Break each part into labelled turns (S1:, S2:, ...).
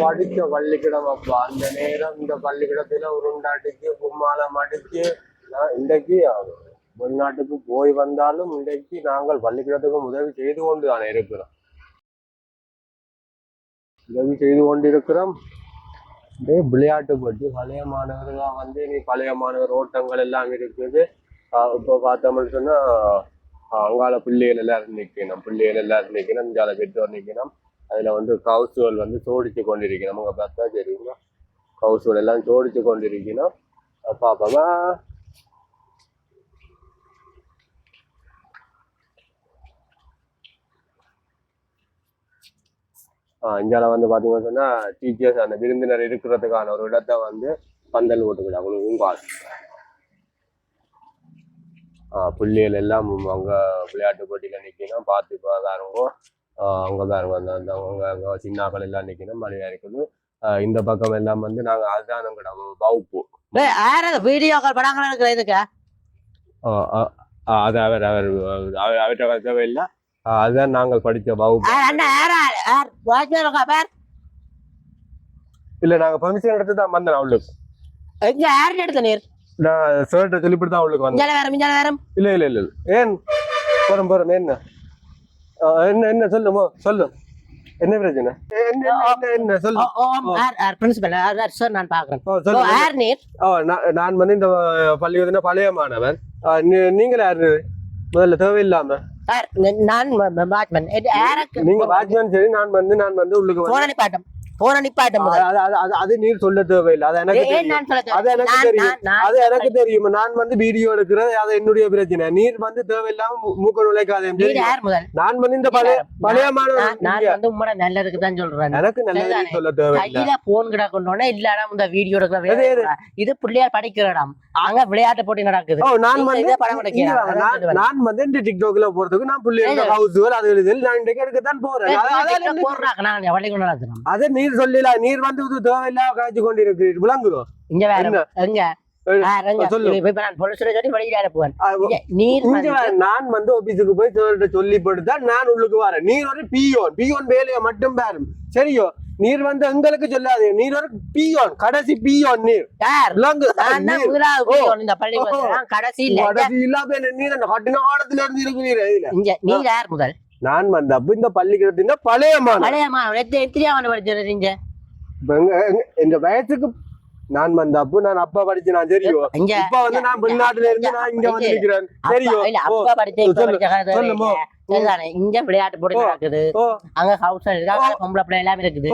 S1: படிக்க பள்ளிக்கிடம் அப்பா. அந்த நேரம் இந்த பள்ளிக்கிடத்துல உருண்டாட்டிக்கு கும்மாளம் அடிக்கு நான் இன்றைக்கு வெளிநாட்டுக்கு போய் வந்தாலும் இன்றைக்கு நாங்கள் பள்ளிக்கிடத்துக்கும் உதவி செய்து கொண்டு தான் இருக்கிறோம். உதவி செய்து கொண்டிருக்கிறோம். விளையாட்டு போட்டி. பழைய மாணவர்களாக வந்து நீ பழைய மாணவர் ஓட்டங்கள் எல்லாம் இருக்குது. இப்போ பார்த்தோம்னு சொன்னா அங்காள அங்கால பிள்ளைகள் எல்லாரும் நிற்கணும் பிள்ளைகள் எல்லாரும் நிற்கணும் இங்கால பெற்றோர் நிற்கணும் அதில் வந்து கவுசுகள் வந்து சோடித்து கொண்டிருக்கணும். அவங்க பார்த்தா தெரியுமா? கவுசுகள் எல்லாம் சோடித்து கொண்டிருக்கணும். அஹ் ஆஹ் இந்தியாவில் வந்து பார்த்தீங்கன்னு சொன்னா டீச்சர்ஸ் அந்த விருந்தினர் இருக்கிறதுக்கான ஒரு இடத்த வந்து பந்தல் போட்டுக்கிறாங்க உங்கால். ஆஹ் புள்ளிகள் எல்லாம் அங்கே விளையாட்டு போட்டியில் நிற்கணும் பார்த்து பாருங்க அங்க பாருங்க அந்த அந்த அவங்க அங்க சின்னாக்கள் எல்லாம் நிக்கணும் மழையா இருக்குது. இந்த பக்கம் எல்லாம் வந்து நாங்க அதுதான் எங்கட வகுப்பு
S2: வீடியோ கால் படங்கள் இருக்கிற இதுக்கு?
S1: அது அவர் அவர் அவர்கிட்ட தேவையில்லை. அதுதான் நாங்கள் படித்த வகுப்பு
S2: யார் யாரா? யார்
S1: இல்ல நாங்க பெர்மிஷன் எடுத்து தான் வந்தேன் அவளுக்கு.
S2: எங்க யாருன்னு எடுத்த நீர்?
S1: நான் சேர்ட்ட சொல்லிவிட்டு தான் அவளுக்கு வந்தேன்.
S2: வேற மிஞ்சால வேற.
S1: இல்ல இல்ல இல்ல. ஏன்? போறோம் போறோம் என்ன ஆ, என்ன என்ன சொல்லுமோ? சொல்லு. என்ன பிரச்சனை?
S2: நான் பாக்குறேன்
S1: ஓ, நான் வந்து இந்த பள்ளிக்கூடத்துல பழைய மாணவன். நீங்கள் யாரு? முதல்ல தேவையில்லாம.
S2: யார் நான் வாட்ச்மேன்.
S1: நீங்க வாட்ச்மேன் சரி நான் வந்து நான் வந்து உள்ளுக்கு
S2: போன நிப்பாட்டம் போன நிப்பாட்டம்
S1: அது- நீர் சொல்ல தேவையில்லை. அது எனக்கு அது எனக்கு தெரியும். அது எனக்கு தெரியும். நான் வந்து வீடியோ எடுக்கிறது அது என்னுடைய பிரச்சனை. நீர் வந்து தேவையில்லாம மூக்க நுழைக்காதே.
S2: நீர்
S1: நான் வந்து இந்த பழைய பழைய
S2: நான்
S1: மாணவன்
S2: நான் வந்து உம்மட நல்லதுக்கு தான் சொல்றேன்.
S1: எனக்கு நல்ல? சொல்ல தேவையில்லை.
S2: கையில போன் கிடக்கணும்னா இல்லடா இந்த வீடியோ எடுக்கிற இது பிள்ளையார் படிக்கிற இடம் அங்க விளையாட்டு போட்டி நடக்குது.
S1: நான் வந்து நான் வந்து இந்த டிக்டாக்ல போறதுக்கு நான்
S2: ஏது?
S1: ஹவுஸ் அது நான் இன்றைக்கு எடுக்கத்தான் போறேன். அது- அதால நீர் சொல்லல நீர் வந்து தேவையில்லாம காய்ச்சி கொண்டிருக்கிறீர். விளங்குதோ?
S2: இங்க வேற? எங்க நான் நீர் வந்து-
S1: ஆபீஸுக்கு போய் சொல்லி உள்ளுக்கு வரேன். நீர் ஒரு பியோன் பியோன் வேலையை மட்டும் பாரும். சரியோ? நீர் வந்து எங்களுக்கு சொல்லாது நீர் ஒரு பியோன் கடைசி பியோன் நீர். நீர்.
S2: கடைசி
S1: இல்லாம நீர் அந்த கட்டின காலத்துல இருந்து
S2: நீர் யார் முதல்?
S1: நான் வந்து அப்ப இந்த பள்ளிக்கூடத்தின் பழைய மாணவன்
S2: பழைய மாணவன் எத்தனை எத்தனையாவது படிச்சிருந்தீங்க
S1: எங்க- வயசுக்கு நான் வந்த அப்போ நான் அப்பா படிச்சு நான் தெரியும் இப்ப வந்து நான் வெளிநாட்டுல இருந்து நான் இங்க வந்து நிக்கிறேன்
S2: அப்பா
S1: தெரியும்
S2: சரிதானே இங்க விளையாட்டு போட்டி. நடக்குது. அங்க ஹவுஸ் இருக்காங்க பொம்பளை பிள்ளை எல்லாம் இருக்குது.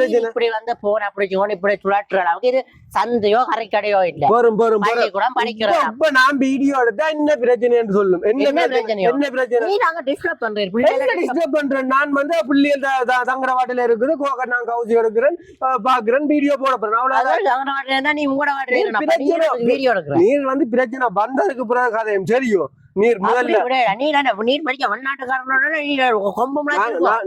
S2: நீ இப்படி வந்து போன் அப்படி போன் இப்படி சுழற்றுற அளவுக்கு இது சந்தையோ கரைக்கடையோ இல்ல.
S1: போறோம் போறோம்
S2: பள்ளிக்கூடம் படிக்கிறோம்
S1: இப்ப- நான் வீடியோ எடுத்தா என்ன பிரச்சனைன்னு சொல்லும். என்ன பிரச்சனை? என்ன பிரச்சனை?
S2: நீ நாங்க டிஸ்டர்ப் பிள்ளைகளை disturb-
S1: டிஸ்டர்ப் பண்றேன்? நான் வந்து பிள்ளைகள் த- த- தங்குற வாட்டில இருக்குது. கோக நான் கவுசி எடுக்கிறேன் பாக்குறேன் வீடியோ போட போறேன். அவ்வளவு
S2: அதாவது அவங்க வாட்டுல இருந்தா நீ உங்களோட வாட்டுல வீடியோ எடுக்கிறேன்
S1: நீர் வந்து பிரச்சனை வந்ததுக்கு பிறகு கதையும். தெரியும் நீர் முதல்ல
S2: நீர் படிக்க வெளிநாட்டுக்காரனோட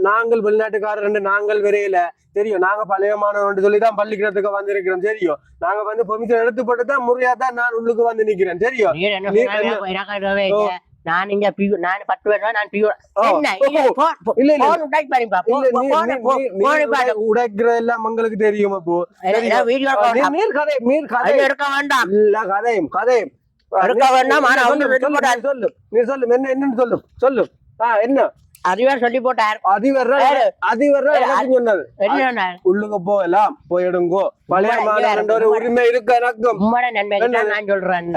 S1: நாங்கள் வெளிநாட்டுக்காரர் நாங்கள் விரையில தெரியும் நாங்க பழைய மாணவன் சொல்லி தான் பள்ளிக்கூடத்துக்கு வந்திருக்கிறோம் தெரியும். நாங்க வந்து பெர்மிஷன் எடுத்து போட்டு தான் முறையா தான் நான் உள்ளுக்கு வந்து நிக்கிறேன் தெரியும்.
S2: நான் இங்க பியூ நான் பத்து பேர் நான் பியூ
S1: உடைக்கிறது எல்லாம் உங்களுக்கு தெரியும் அப்போ. கதை
S2: எடுக்க வேண்டாம்.
S1: கதையும் கதையும். நீர்
S2: வேண்டாம், ஆனா
S1: சொல்லு, நீ சொல்லு என்ன என்னன்னு சொல்லு சொல்லு. ஆ என்ன?
S2: அறிவார் சொல்லி போட்டார். என்ன சொன்னார்?
S1: உள்ளுங்க போகலாம் போயிடுங்கோ
S2: இங்க
S1: உரிமை இருக்கு எனக்கும்.
S2: உம்மோட
S1: என்னது?
S2: நான் சொல்றேன்.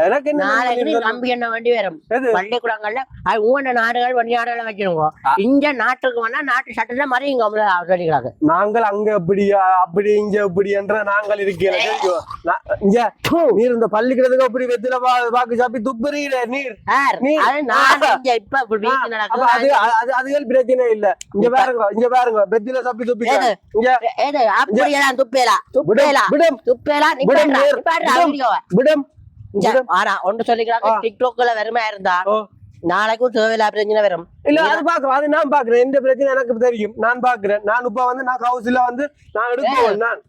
S2: நாளைக்கு. நம்பி என்ன வேண்டி வரும்? பள்ளிக்கூடங்கள்ல ஊன நாடுகள் வெளிநாடுகள் வச்சிருங்க. இங்க நாட்டுக்கு வேணா நாட்டு சட்டத்தை மறையுங்க சொல்லிக்கிறாங்க
S1: நாங்கள் அங்க அப்படியா அப்படி இங்க அப்படி என்ற நாங்கள் இருக்கிற தெரியும் நான் இங்க நீர் இந்த பள்ளிக்கூடத்துக்கு அப்படி வெத்தில வாக்கு சாப்பி துப்புறீங்க நீர்.
S2: இங்க
S1: அதுகள் பிரச்சனை இல்ல. இங்க பாருங்க இங்க பாருங்க வெத்தில சாப்பி துப்பி
S2: எது?
S1: இங்க.
S2: ஆனா ஒன்று சொல்லிக்கிறாங்க. டிக்டாக்ல வெறுமையா இருந்தா. நாளைக்கும் தேவையில்லா பிரச்சனை வரும்.
S1: இல்ல அது நான் பாக்குறேன் எந்த பிரச்சனை எனக்கு தெரியும். நான் பாக்குறேன் நான் இப்ப வந்து நான் ஹவுஸ்ல வந்து நான் எடுப்பேன். நான்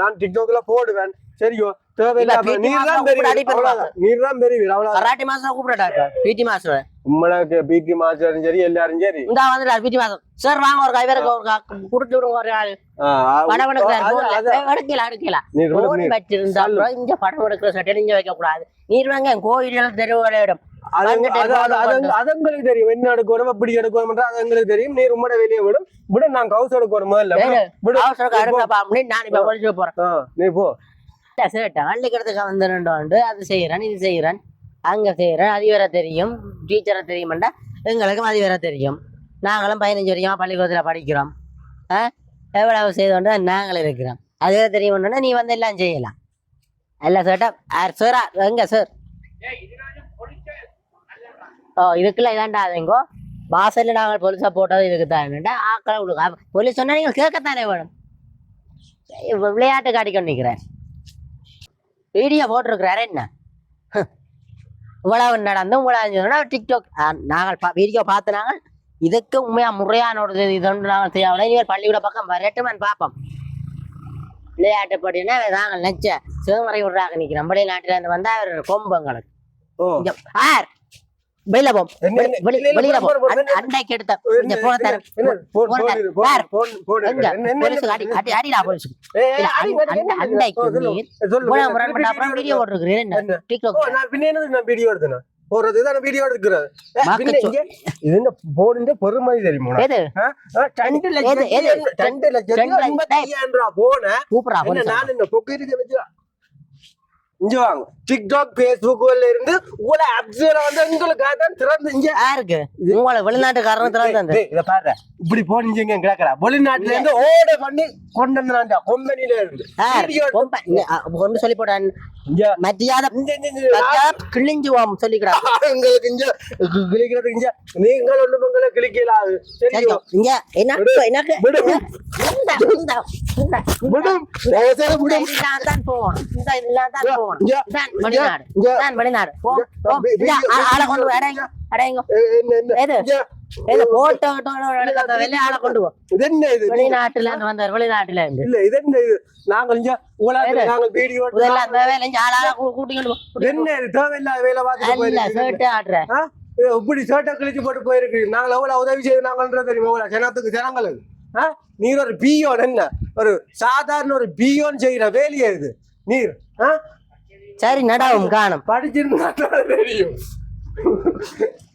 S1: நான் டிக்டாக்ல போடுவேன். சரியோ? தேவையில்லாம நீர் தான் பெரிய நீர் தான் பெரிய
S2: கராட்டி மாஸ்டர் கூப்பிடட்டா பிடி மாஸ்டர்
S1: உம்மளுக்கு பிடி மாஸ்டரும் சரி எல்லாரும் சரி
S2: இந்த வந்துட்டார் பிடி மாஸ்டர் சார் வாங்க ஒரு கைவருக்கு ஒரு கா- கொடுத்து விடுங்க ஒரு ஆள் படம் எடுக்கிறார் எடுக்கல எடுக்கல போன். வச்சிருந்தா இங்க படம் எடுக்கிற சட்டை இங்க வைக்க கூடாது நீர் வாங்க கோயில் தெருவுல இடம்
S1: அது
S2: வந்துட்டு
S1: அது- அது- அது-
S2: போன்
S1: அது எங்களுக்கு தெரியும் என்ன எடுக்கணும் எப்படி எடுக்கணும் அது எங்களுக்கு தெரியும் நீர் உம்மட வெளியே விடும் விட நான் கவுஸ் எடுக்கணும் முதல்ல விடு,
S2: நான் இப்ப போறேன்
S1: நீ போ
S2: சேட்டை அள்ளிக்கிறதுக்கு வந்து ரெண்டு உண்டு அது செய்யறேன் இது செய்யறேன் அங்கே செய்கிற அது வேற தெரியும். டீச்சரை தெரியுமாண்டா. எங்களுக்கும் அது வேற தெரியும். நாங்களும் பதினஞ்சு வரைக்கும் பள்ளிக்கூடத்தில் படிக்கிறோம். ஆ? எவ்வளவு செய்தோண்டு நாங்களும் இருக்கிறோம். அது வேற தெரியுமாண்டா நீ வந்து எல்லாம் செய்யலாம். எல்லாம் சேட்டா சோரா எங்க சார் ஓ இதுக்குள்ள இதாண்டா அதுங்கோ வாசல்ல நாங்கள் போலீஸாக போட்டது இதுக்கு தானேண்டா ஆக்களை உங்களுக்கு போலீஸ் சொன்னால் நீங்கள் கேட்கத்தானே வேணும். விளையாட்டு காட்டிக்கொண்டு நிற்கிறேன் வீடியோ போட்டிருக்கிறாரு என்ன? இவ்வளவு நடந்து இவ்வளவு டிக்டாக் நாங்கள் வீடியோ பார்த்து நாங்கள் இதுக்கு உண்மையா முறையான ஒரு இது ஒன்று நாங்கள் செய்யவில்லை நீங்கள் பள்ளிக்கூட பக்கம் வரட்டுமான்னு பார்ப்போம். விளையாட்டு போட்டினா நாங்கள் நெச்ச சிவமறை விடுறாங்க நிற்கிறோம் வெளிநாட்டில இருந்து வந்தா அவர் கொம்பங்களுக்கு
S1: ஓ.
S2: இங்க பார். வெளியில போம்
S1: என்ன- என்ன-
S2: வெளியில எடுத்த இந்த போன தர
S1: என்ன, போடு,
S2: போடு,
S1: போடு, போடு,
S2: பார்.
S1: போடு, போடு,
S2: எங்க?
S1: என்ன- என்ன-
S2: போலீஸுக்கு அடி அடி அடிடா
S1: என்ன- சொல்லு, சொல்லு,
S2: நீர் போன
S1: சொல்லு,
S2: முறை பண்ண அப்புறம் வீடியோ போட்டிருக்கிறேன் என்ன?
S1: என்ன?
S2: டிக்டாக்
S1: நான் பின்ன என்னது நான் வீடியோ எடுத்தேன்? போறது தான் வீடியோ இங்க. இது என்ன போடுன்ற பெருமதி தெரியுமா? ரெண்டு
S2: எது?
S1: ரெண்டு ரூபா போன என்ன
S2: போலீஸ்
S1: நான் இந்த பொக்கு இருக்க வச்சு? இங்க வாங்க. டிக்டாக் பேஸ்புக்ல இருந்து உங்களை அப்சர் வந்து உங்களுக்காக தான் திறந்து இங்க
S2: யாருக்கு? உங்களை வெளிநாட்டுக்காரன் திறந்து
S1: இத பாரு இப்படி போனீங்க கிடக்குறா வெளிநாட்டுல இருந்து ஓட பண்ணி கொண்டு வந்தாண்டா கொம்பனில இருந்து
S2: கொண்டு சொல்லி
S1: இங்க.
S2: மத்தியாத கிழிஞ்சுவோம் சொல்லிக்கிறா
S1: உங்களுக்கு இங்க கிழிக்கிறது இங்க. நீங்கள் ஒண்ணு உங்களை கிழிக்கலாது.
S2: இங்க எனக்கு எனக்கு போ ஆளை கொண்டு வா, வெளிநாட்டுல இருந்து வந்தார் வெளிநாட்டுல இருந்து.
S1: இல்ல இது என்ன இது? நாங்கள் இங்க உலகத்துல? நாங்கள் வீடியோ
S2: முதல்ல அந்த வேலை செஞ்சு ஆளாளா கூ- கூட்டிட்டு கொண்டு போ.
S1: என்ன இது? தேவையில்லாத வேலை பார்த்துட்டு
S2: அல்ல
S1: போயிருக்கீங்க.
S2: சேட்டு ஆடுற
S1: ஆ? இது இப்படி சேட்டை கிழிச்சு போட்டு போயிருக்கீங்க. நாங்கள் எவ்வளவு உதவி செய்து நாங்கள்ன்றது தெரியுமா? எவ்வளவு ஜனத்துக்கு ஜனங்களுக்கு ஆ? நீர் ஒரு பியோன் என்ன? ஒரு சாதாரண ஒரு பியோன் செய்யற வேலையே இது? நீர்?
S2: சரி நடாவும் காணும்.
S1: படிச்சிருந்தா தெரியும். ハハハハ!